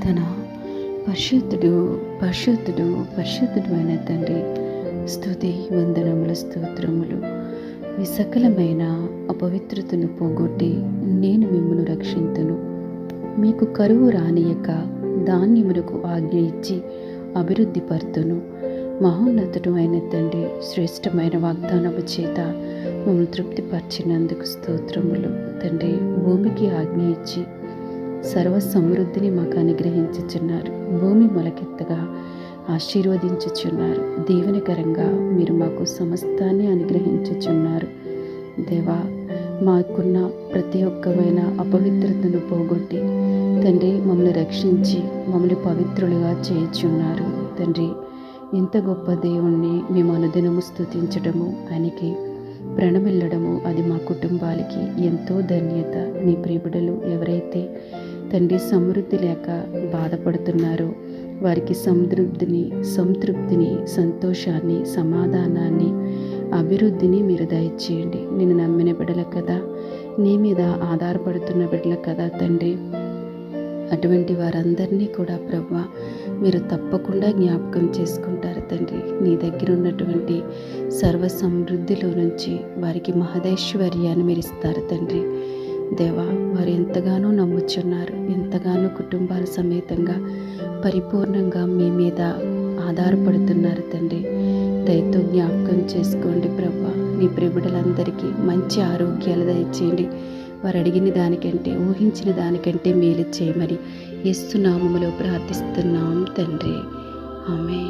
ప్రార్థన. పరిశుద్ధుడు పరిశుద్ధుడు పరిశుద్ధుడు అయిన తండ్రి స్థుతి వందనముల స్తోత్రములు. మీ సకలమైన అపవిత్రతను పోగొట్టి నేను మిమ్మల్ని రక్షింతును. మీకు కరువు రానియక ధాన్యములకు ఆజ్ఞ ఇచ్చి అభివృద్ధి పరుతును. మహోన్నతుడు అయిన తండ్రి శ్రేష్టమైన వాగ్దానము చేత మమ్మల్ని తృప్తిపరిచినందుకు స్తోత్రములు. తండ్రి భూమికి ఆజ్ఞ ఇచ్చి సర్వ సమృద్ధిని మాకు అనుగ్రహించుచున్నారు. భూమి మొలకెత్తగా ఆశీర్వదించుచున్నారు. దీవెనకరంగా మీరు మాకు సమస్తాన్ని అనుగ్రహించుచున్నారు. దేవా మాకున్న ప్రతి ఒక్కమైన అపవిత్రతను పోగొట్టి తండ్రి మమ్మల్ని రక్షించి మమ్మల్ని పవిత్రులుగా చేయుచున్నారు. తండ్రి ఇంత గొప్ప దేవుణ్ణి మేము అనుదినము స్థుతించడము ఆయనకి ప్రణమిల్లడము అది మా కుటుంబాలకి ఎంతో ధన్యత. మీ ప్రియబిడలు ఎవరైతే తండ్రి సమృద్ధి లేక బాధపడుతున్నారో. వారికి సమృద్ధిని సంతృప్తిని సంతోషాన్ని సమాధానాన్ని అభివృద్ధిని మీరు దయచేయండి. నేను నమ్మిన బిడ్డల కదా నీ మీద ఆధారపడుతున్న బిడ్డల కదా తండ్రి. అటువంటి వారందరినీ కూడా ప్రభు మీరు తప్పకుండా జ్ఞాపకం చేసుకుంటారు తండ్రి. నీ దగ్గర ఉన్నటువంటి సర్వ సమృద్ధిలో నుంచి వారికి మహదేశ్వర్యాన్ని మీరు ఇస్తారు తండ్రి. దేవా వారు ఎంతగానో నమ్ముచున్నారు. ఎంతగానో కుటుంబాల సమేతంగా పరిపూర్ణంగా మీ మీద ఆధారపడుతున్నారు తండ్రి. దయతో జ్ఞాపకం చేసుకోండి ప్రభా. నీ ప్రిబిడలందరికీ మంచి ఆరోగ్యాలు దయచేయండి. వారు అడిగిన దానికంటే ఊహించిన దానికంటే మేలు చేయమని ఇస్తున్నాములో ప్రార్థిస్తున్నాం తండ్రి. ఆమె